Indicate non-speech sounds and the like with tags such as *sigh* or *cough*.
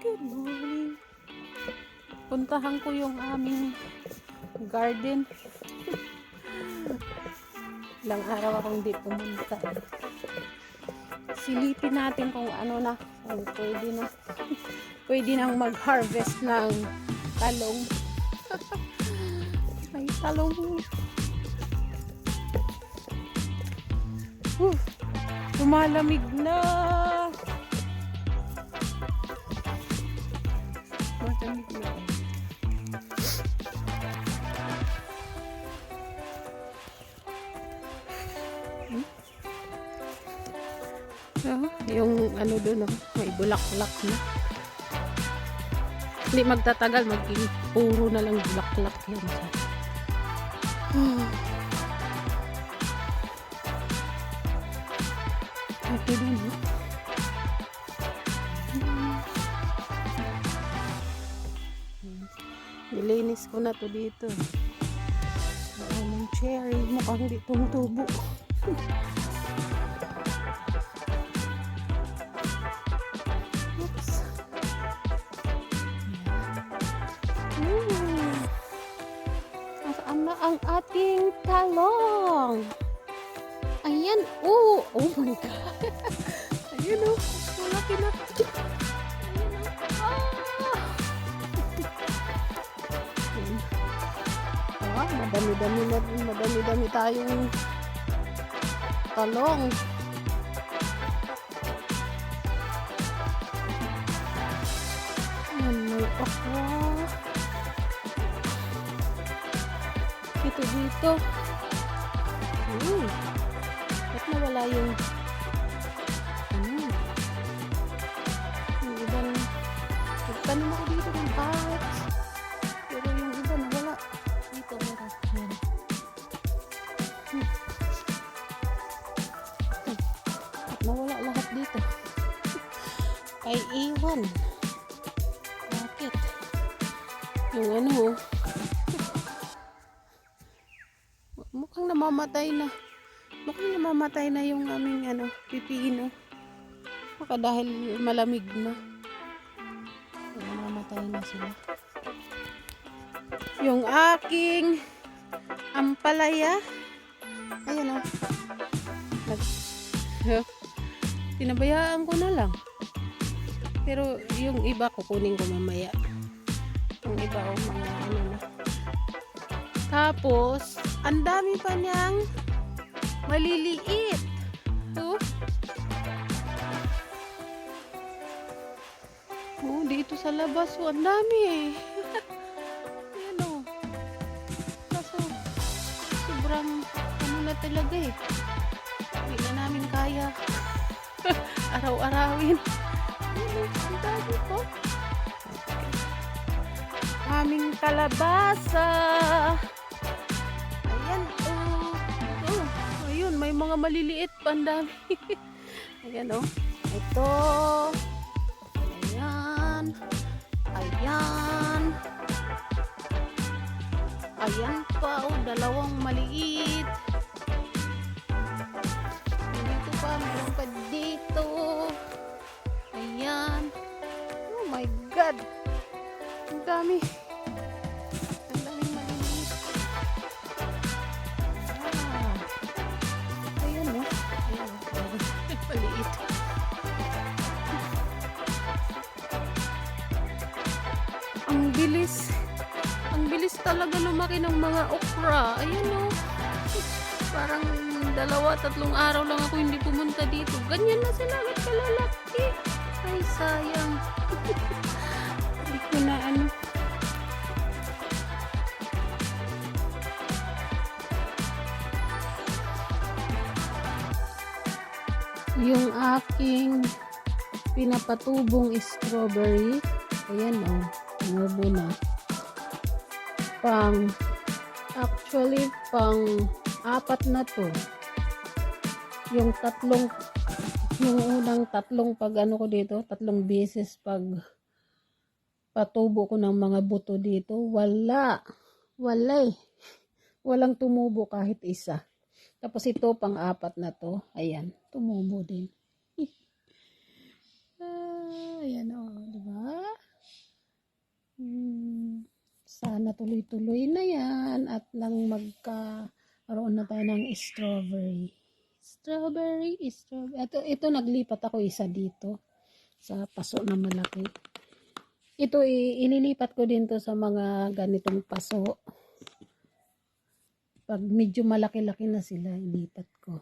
Good morning. Puntahan ko yung aming garden. Ilang araw akong di pumunta. Silipin natin kung ano na, kung pwede na. *laughs* pwede nang mag-harvest ng talong. *laughs* May talong. Whew, lumalamig na. Ah, yung ano doon, oh, may bulaklak na. Hindi magtatagal, maging puro na lang bulaklak yan. *sighs* Hmm. Ito din, oh. Nilinis ko na to dito. Ang cherry, mukhang di tumutubo. Oops. Hmm. Nasaan na ang ating talong? Ayan, oh, oh my God. *laughs* Ayan oh, malaki na. Ah, madami-dami na, madami-dami tayong talong. Ayan, may okra. Ito dito. Hmm. Ba't nawala yung Ay iwan. Bakit? Yung ano oh. *laughs* Mukhang namamatay na. Mukhang namamatay na yung aming ano, pipino. Baka dahil malamig na. Namamatay na sila. Yung aking ampalaya. Ayan o. Nag, *laughs* tinabayaan ko na lang. Pero yung iba kukunin ko mamaya. Yung iba o mga ano na. Tapos, ang dami pa niyang maliliit. Oh. Oh, dito sa labas, oh, ang dami eh. *laughs* Ayan oh. Kaso, sobrang ano na talaga eh. Hindi na namin kaya *laughs* araw-arawin. Dami po. Aming kalabasa. Ayan, oh. Oh, ayun, may mga maliliit pa, ang dami. *laughs* Ayan, oh. Ito. Ayan. Ayan. Ayan pa, oh, dalawang maliit. God. Ang dami. Ang daming maliliit. Ah. Ayun, no? Ayun, oh. Maliit. Ang bilis. Ang bilis talaga lumaki ng mga okra. Ayun, no? Parang dalawa, tatlong araw lang ako hindi pumunta dito. Ganyan na sila. Kalalaki. Ay, sayang. Yung aking pinapatubong strawberry ayan o oh, tumubo na. Pang actually pang apat na to. Yung tatlong yung unang tatlong pag ano ko dito tatlong beses pag patubo ko ng mga buto dito wala. Wala eh. Walang tumubo kahit isa tapos ito, pang-apat na to. Ayan, tumubo din. *laughs* ah, ayan o, oh, diba? Hmm, sana tuloy-tuloy na yan at nang magkaroon na tayo ng strawberry. Strawberry, strawberry. Ito, ito naglipat ako isa dito sa paso na malaki. Ito, ililipat ko din to sa mga ganitong paso. Pag medyo malaki-laki na sila, ilipat ko.